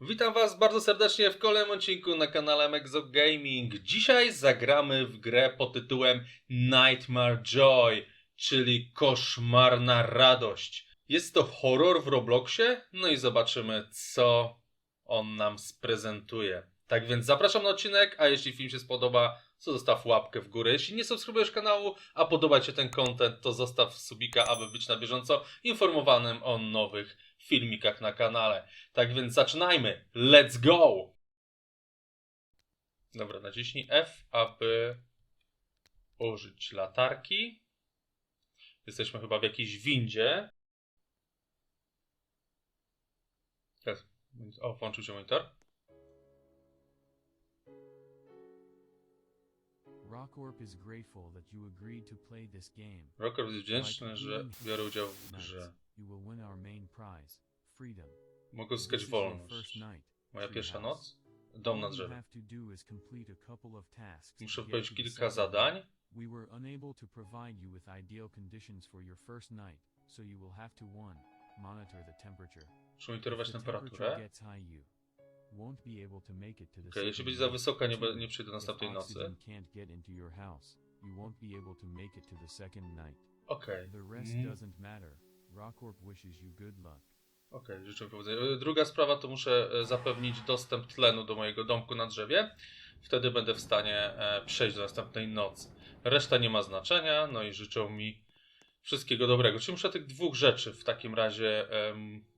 Witam Was bardzo serdecznie w kolejnym odcinku na kanale Mexo Gaming. Dzisiaj zagramy w grę pod tytułem Nightmare Joy, czyli koszmarna radość. Jest to horror w Robloxie, no i zobaczymy co on nam sprezentuje. Tak więc zapraszam na odcinek, a jeśli film się spodoba, to zostaw łapkę w górę. Jeśli nie subskrybujesz kanału, a podoba Ci się ten content, to zostaw subika, aby być na bieżąco informowanym o nowych filmikach na kanale. Tak więc zaczynajmy. Let's go! Dobra, naciśnij F, aby użyć latarki. Jesteśmy chyba w jakiejś windzie. Jest. O, włączył się monitor. Rockorp is grateful that you agreed to play this game. Rocker jest wdzięczny, że biorę udział w grze. You will win our main prize, freedom. Mogę uzyskać wolność. Moja pierwsza noc? Dom na drzewie. Muszę wypełnić kilka zadań. We were unable to provide you with ideal conditions for your first night, so you will have to one, monitor the temperature. Muszę monitorować temperaturę. won't be able to make it to the jeśli będzie za wysoka, nie, nie przyjdę następnej nocy. the. Okej. The rest Mm. doesn't matter. Rockcorp wishes you good luck. Okej, życzę mi powodzenia. E, Druga sprawa to muszę e, zapewnić dostęp tlenu do mojego domku na drzewie. Wtedy będę w stanie e, przejść do następnej nocy. Reszta nie ma znaczenia, no i życzą mi wszystkiego dobrego. Czyli muszę tych dwóch rzeczy w takim razie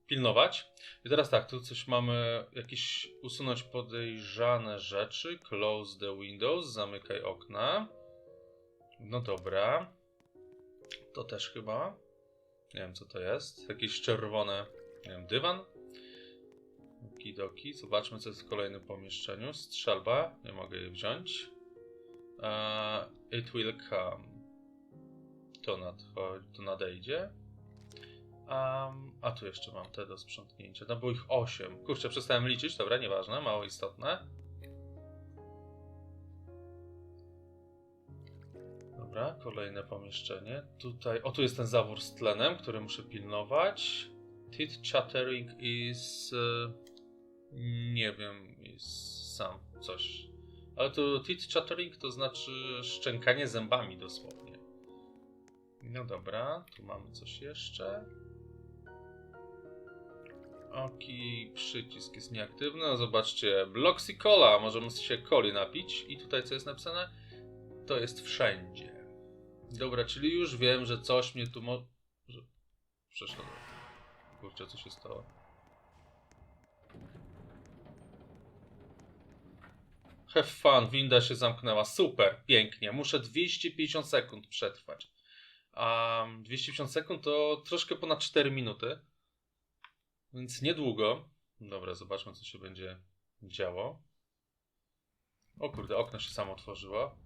pilnować. I teraz tak, tu coś mamy, jakieś usunąć podejrzane rzeczy. Close the windows, zamykaj okna. No dobra. To też chyba. Nie wiem co to jest. Jakieś czerwone, nie wiem, dywan. Okidoki. Zobaczmy co jest w kolejnym pomieszczeniu. Strzelba. Nie mogę jej wziąć. Eee, it will come. To, nadchodzi, to nadejdzie. Um, a tu jeszcze mam te do sprzątnięcia. No było ich 8. Kurczę, przestałem liczyć. Dobra, nieważne. Mało istotne. Dobra, kolejne pomieszczenie. Tutaj, o tu jest ten zawór z tlenem, który muszę pilnować. Teeth chattering is... e, nie wiem, is sam coś. Ale to teeth chattering to znaczy szczękanie zębami dosłownie. No dobra, tu mamy coś jeszcze. Oki, przycisk jest nieaktywny. No zobaczcie, Bloxy Cola. Możemy się coli napić. I tutaj co jest napisane? To jest wszędzie. Dobra, czyli już wiem, że coś mnie tu może prześladować. Kurczę, co się stało? Have fun, winda się zamknęła. Super, pięknie. Muszę 250 sekund przetrwać. A 250 sekund to troszkę ponad 4 minuty. Więc niedługo. Dobra, zobaczmy, co się będzie działo. O kurde, okno się samo otworzyło.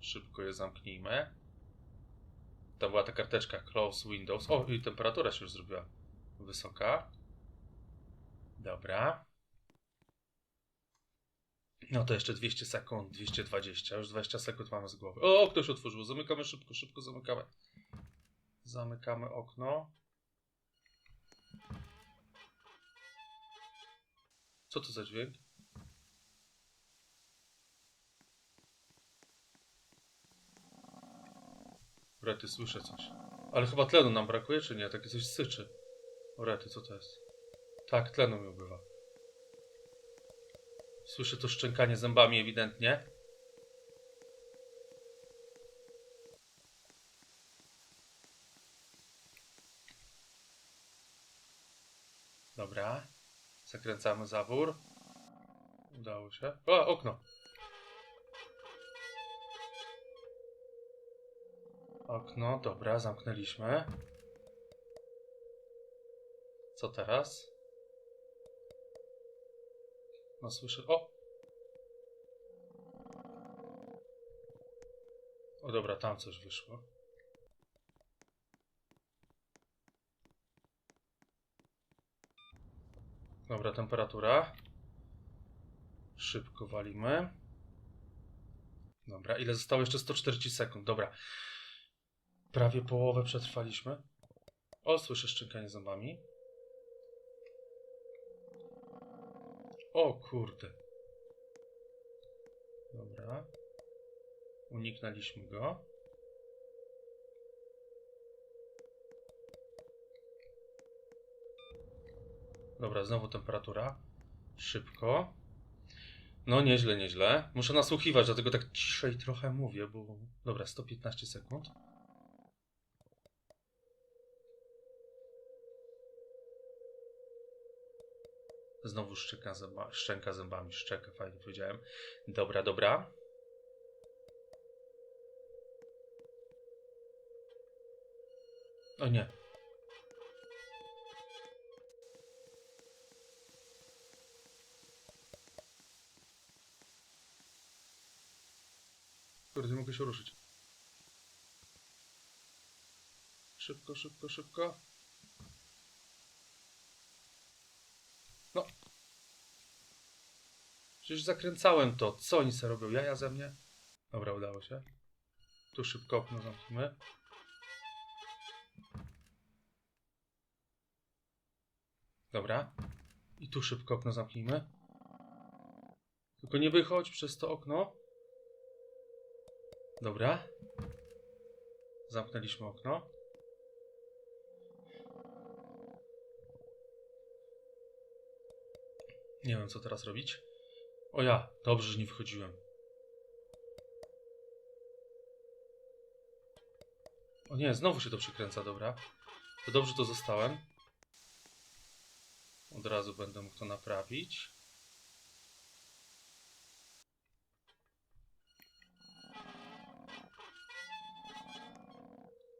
Szybko je zamknijmy. Tam była ta karteczka Close Windows. O, i temperatura się już zrobiła wysoka. Dobra. No to jeszcze 200 sekund, 220, już 20 sekund mamy z głowy. O, okno się otworzyło. Zamykamy szybko, szybko zamykamy. Zamykamy okno. Co to za dźwięk? Rety, słyszę coś. Ale chyba tlenu nam brakuje, czy nie? Takie coś syczy. O rety, co to jest? Tak, tlenu mi ubywa. Słyszę to szczękanie zębami ewidentnie. Dobra. Zakręcamy zawór. Udało się. O, okno. Okno, dobra, zamknęliśmy. Co teraz? No słyszę. O! O dobra, tam coś wyszło. Dobra, temperatura. Szybko walimy. Dobra, ile zostało? Jeszcze 140 sekund. Dobra. Prawie połowę przetrwaliśmy. O, słyszę szczękanie zębami. O kurde. Dobra. Uniknęliśmy go. Dobra, znowu temperatura. Szybko. No nieźle, nieźle. Muszę nasłuchiwać, dlatego tak ciszej trochę mówię, bo... Dobra, 115 sekund. Znowu szczeka zęba, szczęka zębami, szczeka, fajnie powiedziałem. Dobra, dobra. O nie. Kurde, mogę się ruszyć. Szybko, szybko, szybko. Przecież zakręcałem to. Co oni sobie robią? Jaja ze mnie? Dobra, udało się. Tu szybko okno zamknijmy. Dobra. I tu szybko okno zamknijmy. Tylko nie wychodź przez to okno. Dobra. Zamknęliśmy okno. Nie wiem, co teraz robić. O ja, dobrze, że nie wychodziłem. O nie, znowu się to przykręca, dobra. To dobrze to zostałem. Od razu będę mógł to naprawić.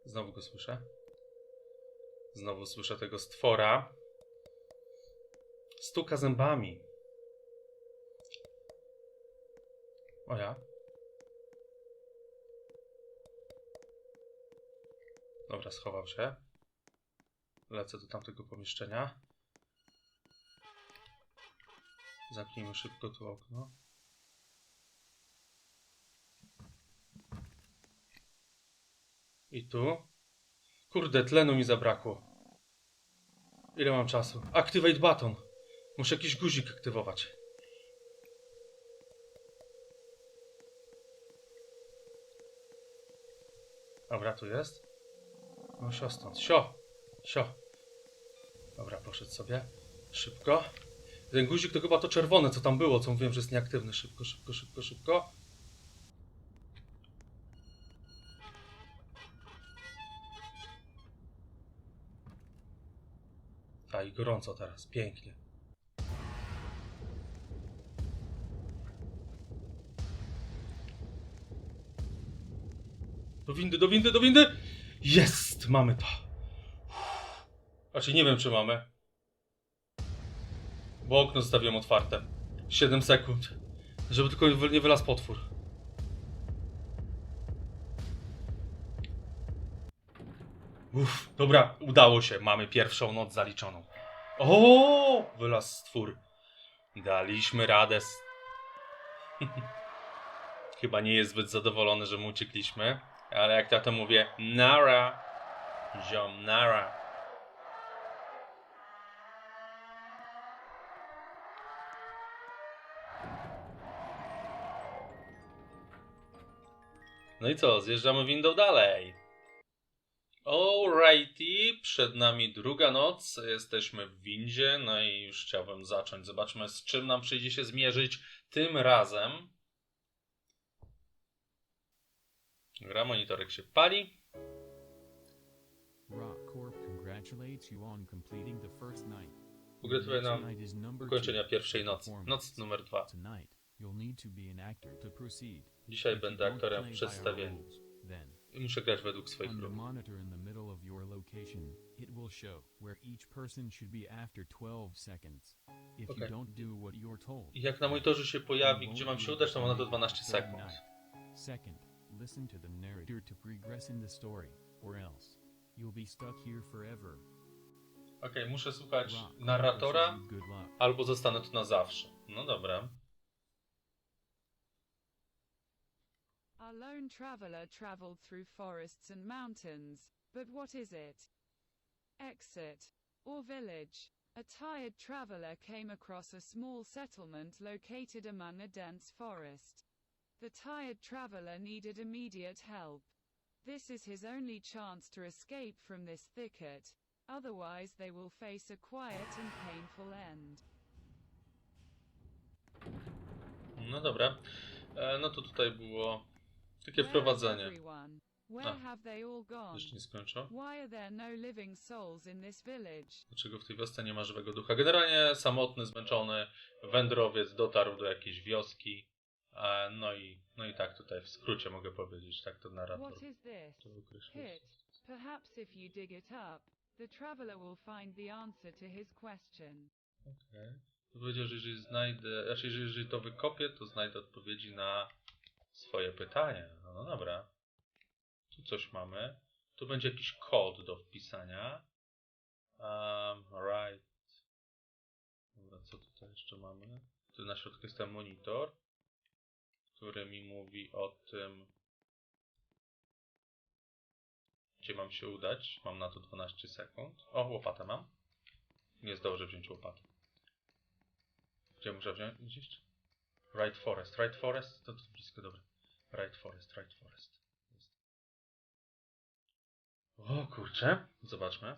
Znowu go słyszę. Znowu słyszę tego stwora. Stuka zębami. O ja. Dobra, schował się. Lecę do tamtego pomieszczenia. Zamknijmy szybko tu okno. I tu. Kurde, tlenu mi zabrakło. Ile mam czasu? Activate button. Muszę jakiś guzik aktywować. Dobra, tu jest. No sio stąd. Sio. Sio. Dobra, poszedł sobie. Szybko. Ten guzik to chyba to czerwone, co tam było, co mówiłem, że jest nieaktywny. Szybko, szybko, szybko, szybko. A i gorąco teraz, pięknie. Do windy, do windy, do windy! Jest! Mamy to. Znaczy nie wiem, czy mamy. Bo okno zostawiłem otwarte. 7 sekund. Żeby tylko nie wy- nie wylazł potwór. Uff, dobra, udało się. Mamy pierwszą noc zaliczoną. O, wylazł stwór. Daliśmy radę. Chyba nie jest zbyt zadowolony, że mu uciekliśmy. Ale jak ja to mówię, nara. Ziom, nara. No i co, zjeżdżamy windą dalej. Alrighty, przed nami druga noc, jesteśmy w windzie, no i już chciałbym zacząć. Zobaczmy, z czym nam przyjdzie się zmierzyć tym razem. Gra, monitorek się pali. Rock Corp congratulates you on completing the first night. Pogratuluję nam ukończenia pierwszej nocy. Noc numer dwa. Dzisiaj będę aktorem w przedstawieniu. I muszę grać według swoich ról. monitor in the middle of your location, it will show where each person should be after 12 seconds. If Okay. I jak na monitorze się pojawi, gdzie mam się udać, to ma na to 12 sekund. Second, listen to the narrator to progress in the story, or else you'll be stuck here forever. Okej, muszę słuchać Rock narratora, good luck. albo zostanę tu na zawsze. No dobra. Our lone traveler traveled through forests and mountains, but what is it? Exit or village? A tired traveler came across a small settlement located among a dense forest. The tired traveler needed immediate help. This is his only chance to escape from this thicket, otherwise, they will face a quiet and painful end. No dobra. E, no to tutaj było takie wprowadzenie. Where have they all gone? Jeszcze nie skończę. Why are there no living souls in this village? Dlaczego w tej wiosce nie ma żywego ducha? Generalnie samotny, zmęczony wędrowiec dotarł do jakiejś wioski. No i no i tak tutaj w skrócie mogę powiedzieć, tak to narrator What is this? to określił. Pit. Perhaps if you dig it up, the traveler will find the answer to his question. Okej. To Powiedział, że jeżeli znajdę, znaczy jeżeli, jeżeli to wykopię, to znajdę odpowiedzi na swoje pytania. No, no dobra. Tu coś mamy. Tu będzie jakiś kod do wpisania. Um, right. Dobra, co tutaj jeszcze mamy? Tu na środku jest ten monitor, który mi mówi o tym, gdzie mam się udać. Mam na to 12 sekund. O, łopatę mam. Nie zdążę wziąć łopaty. Gdzie muszę wziąć? Gdzieś? Right Forest. Right Forest? To, to blisko, dobra. Right Forest, Right Forest. Jest. O kurczę. Zobaczmy.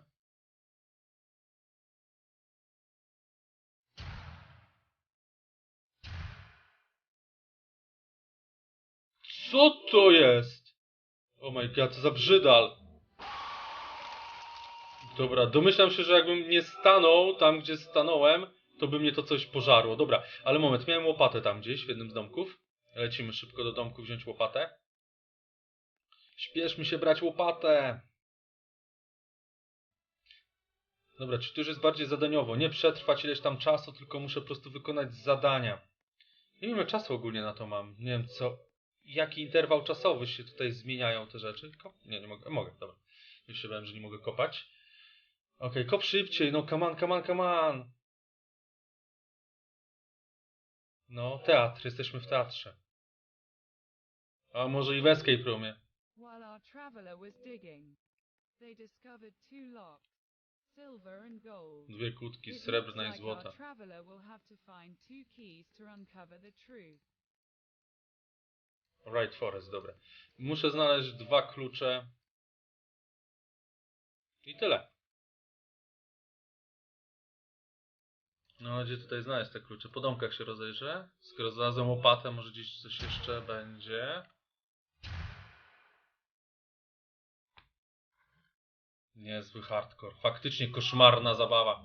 Co to jest? Oh my god, co za brzydal. Dobra, domyślam się, że jakbym nie stanął tam, gdzie stanąłem, to by mnie to coś pożarło. Dobra, ale moment, miałem łopatę tam gdzieś w jednym z domków. Lecimy szybko do domku wziąć łopatę. Śpieszmy się brać łopatę. Dobra, czy to już jest bardziej zadaniowo? Nie przetrwać ileś tam czasu, tylko muszę po prostu wykonać zadania. Nie wiem, ile czasu ogólnie na to mam. Nie wiem, co... Jaki interwał czasowy się tutaj zmieniają te rzeczy? Kop? Nie, nie mogę. Mogę, dobra. Już się bałem, że nie mogę kopać. Okej, kop szybciej, no come on, come on, come on. No, teatr, jesteśmy w teatrze. A może i w escape roomie. While our traveler was digging, they discovered two locks, silver and gold. Dwie It srebrna i złota. traveler will have to find two keys to uncover the truth. Right Forest, dobra. Muszę znaleźć dwa klucze. I tyle. No, gdzie tutaj znaleźć te klucze? Po domkach się rozejrzę. Skoro znalazłem łopatę, może gdzieś coś jeszcze będzie. Niezły hardcore. Faktycznie koszmarna zabawa.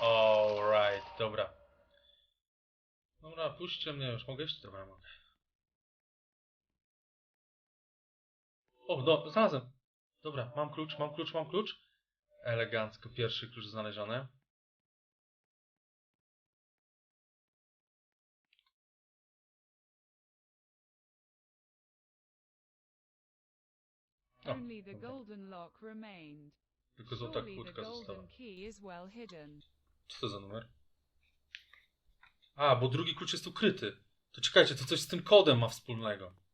Alright, dobra. Dobra, puśćcie mnie już. Mogę iść? Dobra, mogę. O, no, znalazłem. Dobra, mam klucz, mam klucz, mam klucz. Elegancko, pierwszy klucz znaleziony. O, Only the golden lock remained. Tylko złota kłódka została. Co to za numer? A, bo drugi klucz jest ukryty. To czekajcie, to coś z tym kodem ma wspólnego.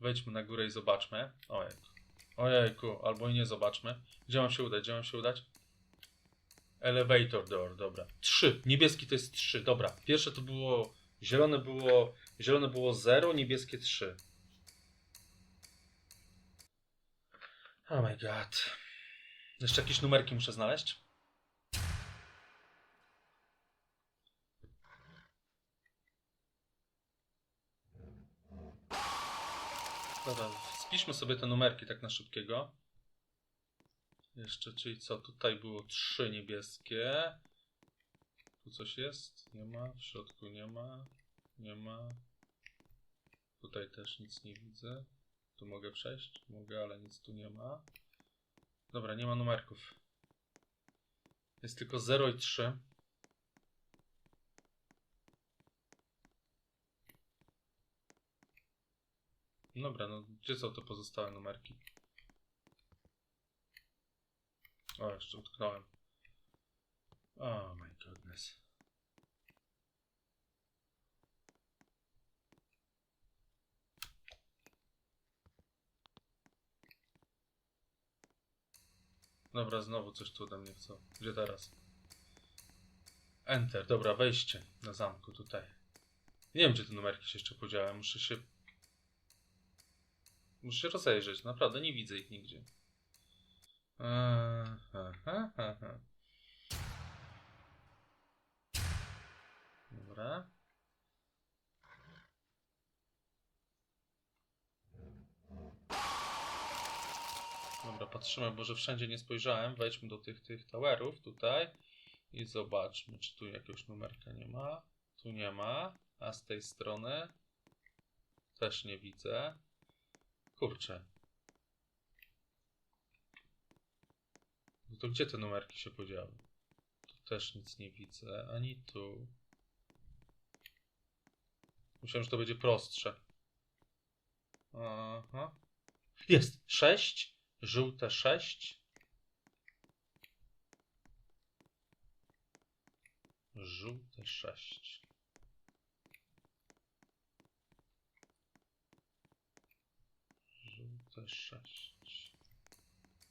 Wejdźmy na górę i zobaczmy. Ojejku. Ojejku, albo i nie zobaczmy. Gdzie mam się udać? Gdzie mam się udać? Elevator door, dobra. Trzy. Niebieski to jest trzy, dobra. Pierwsze to było... Zielone było... Zielone było 0, niebieskie 3. Oh my god. Jeszcze jakieś numerki muszę znaleźć. Dobra, spiszmy sobie te numerki tak na szybkiego. Jeszcze, czyli co? Tutaj było trzy niebieskie. Tu coś jest? Nie ma. W środku nie ma. Nie ma. Tutaj też nic nie widzę. Tu mogę przejść? Mogę, ale nic tu nie ma. Dobra, nie ma numerków. Jest tylko 0 i 3. Dobra, no gdzie są te pozostałe numerki? O, jeszcze utknąłem. Oh my goodness. Dobra, znowu coś tu ode mnie chcą. Gdzie teraz? Enter, dobra, wejście na zamku tutaj. Nie wiem, gdzie te numerki się jeszcze podziały. Muszę się. Muszę się rozejrzeć. Naprawdę nie widzę ich nigdzie. Dobra. Dobra, patrzymy, bo że wszędzie nie spojrzałem. Wejdźmy do tych, tych towerów tutaj i zobaczmy, czy tu jakiegoś numerka nie ma. Tu nie ma, a z tej strony też nie widzę. Kurczę. No to gdzie te numerki się podziały? Tu też nic nie widzę, ani tu. Myślałem, że to będzie prostsze. Aha. Jest! 6. Żółte 6. Żółte 6. Żółte 6.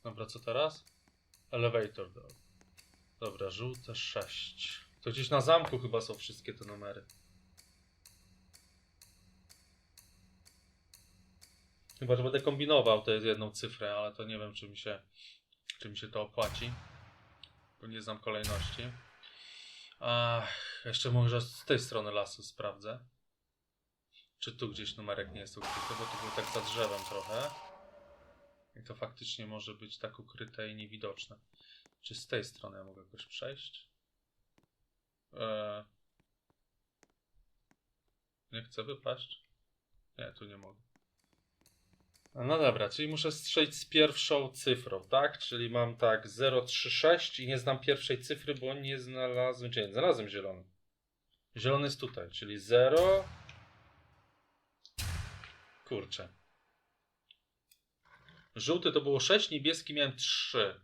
Dobra, co teraz? Elevator door. Dobra, żółte 6. To gdzieś na zamku chyba są wszystkie te numery. Chyba, że będę kombinował tę jedną cyfrę, ale to nie wiem, czy mi się, czy mi się to opłaci. Bo nie znam kolejności. Ach, jeszcze może z tej strony lasu sprawdzę. Czy tu gdzieś numerek nie jest ukryty, bo to było tak za drzewem trochę. I to faktycznie może być tak ukryte i niewidoczne. Czy z tej strony ja mogę jakoś przejść? Eee... Nie chcę wypaść? Nie, tu nie mogę. No dobra, czyli muszę strzelić z pierwszą cyfrą, tak? Czyli mam tak 036 i nie znam pierwszej cyfry, bo nie znalazłem, czy nie, znalazłem zielony. Zielony jest tutaj, czyli 0. Kurczę. Żółty to było 6, niebieski miałem 3.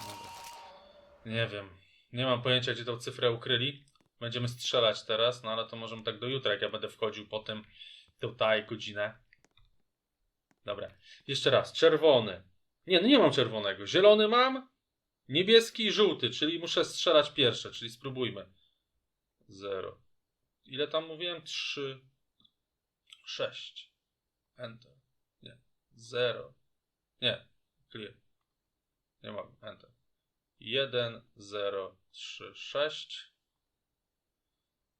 Dobra. Nie wiem. Nie mam pojęcia, gdzie tą cyfrę ukryli. Będziemy strzelać teraz, no ale to możemy tak do jutra, jak ja będę wchodził po tym tutaj godzinę. Dobra. Jeszcze raz. Czerwony. Nie, no nie mam czerwonego. Zielony mam. Niebieski i żółty, czyli muszę strzelać pierwsze, czyli spróbujmy. 0. Ile tam mówiłem? 3. 6. Enter. Nie. 0. Nie. Clear. Nie mogę. Enter. 1, 0, 3, 6.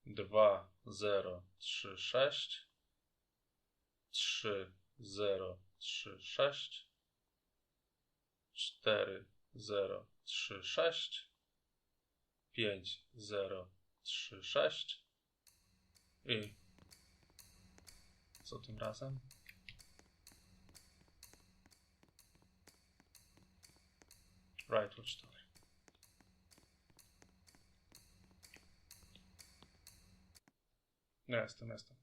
2, 0, 3, 6. 3, 0, 3, 6. 4, 0, 3, 6. 5, 0, 3, 6. I co tym razem? Watch Tower. No jestem, jestem.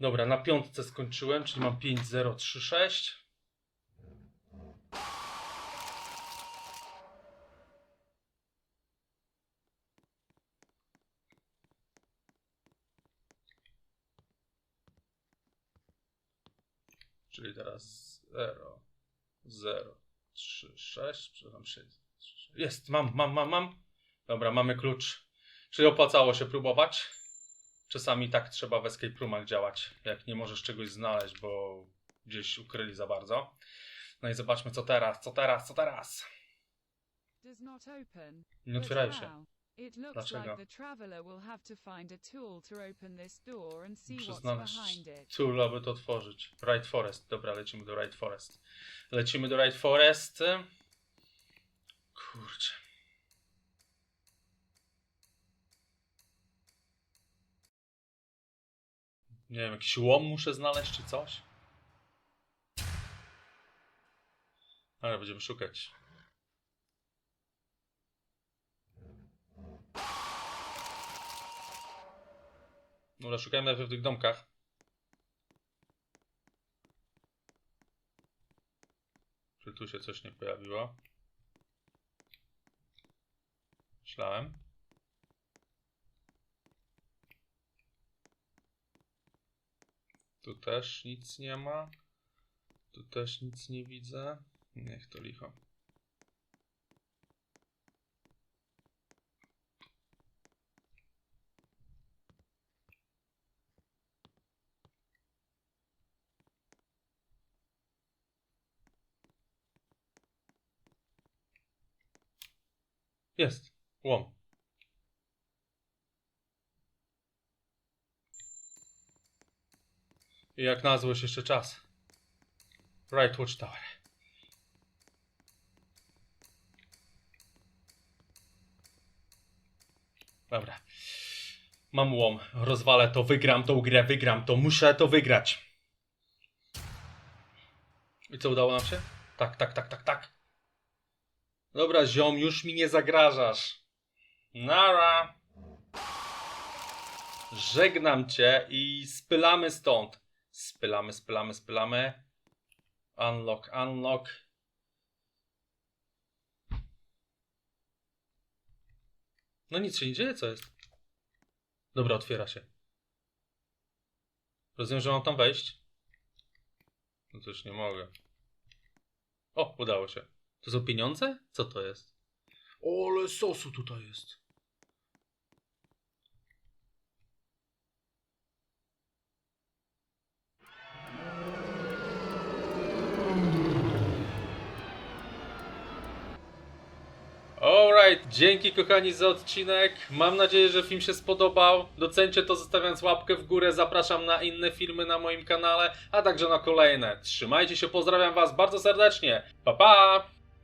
Dobra, na piątce skończyłem, czyli mam 5036. Czyli teraz 0, 0, 3, 6, przepraszam, 6. Jest, mam, mam, mam, mam. Dobra, mamy klucz. Czyli opłacało się próbować. Czasami tak trzeba w escape roomach działać, jak nie możesz czegoś znaleźć, bo gdzieś ukryli za bardzo. No i zobaczmy co teraz, co teraz, co teraz. Nie otwierają się. It looks Dlaczego? like the traveler will have to find a tool to open this door and see what's znaleźć behind it. tool, aby to otworzyć. Right Forest. Dobra, lecimy do Right Forest. Lecimy do Right Forest. Kurczę. Nie wiem, jakiś łom muszę znaleźć czy coś? Ale będziemy szukać. Dobra, szukajmy najpierw w tych domkach. Czy tu się coś nie pojawiło? Myślałem. Tu też nic nie ma. Tu też nic nie widzę. Niech to licho. Jest. Łom. I jak na złość jeszcze czas. Right Watchtower. Dobra. Mam łom. Rozwalę to, wygram tą grę, wygram to. Muszę to wygrać. I co, udało nam się? Tak, tak, tak, tak, tak. Dobra, ziom, już mi nie zagrażasz. Nara. Żegnam cię i spylamy stąd. Spylamy, spylamy, spylamy. Unlock, unlock. No nic się nie dzieje, co jest? Dobra, otwiera się. Rozumiem, że mam tam wejść? No to już nie mogę. O, udało się. To są pieniądze? Co to jest? O, ale sosu tutaj jest. Alright, dzięki kochani za odcinek. Mam nadzieję, że film się spodobał. Docencie to zostawiając łapkę w górę. Zapraszam na inne filmy na moim kanale, a także na kolejne. Trzymajcie się, pozdrawiam Was bardzo serdecznie. Pa pa!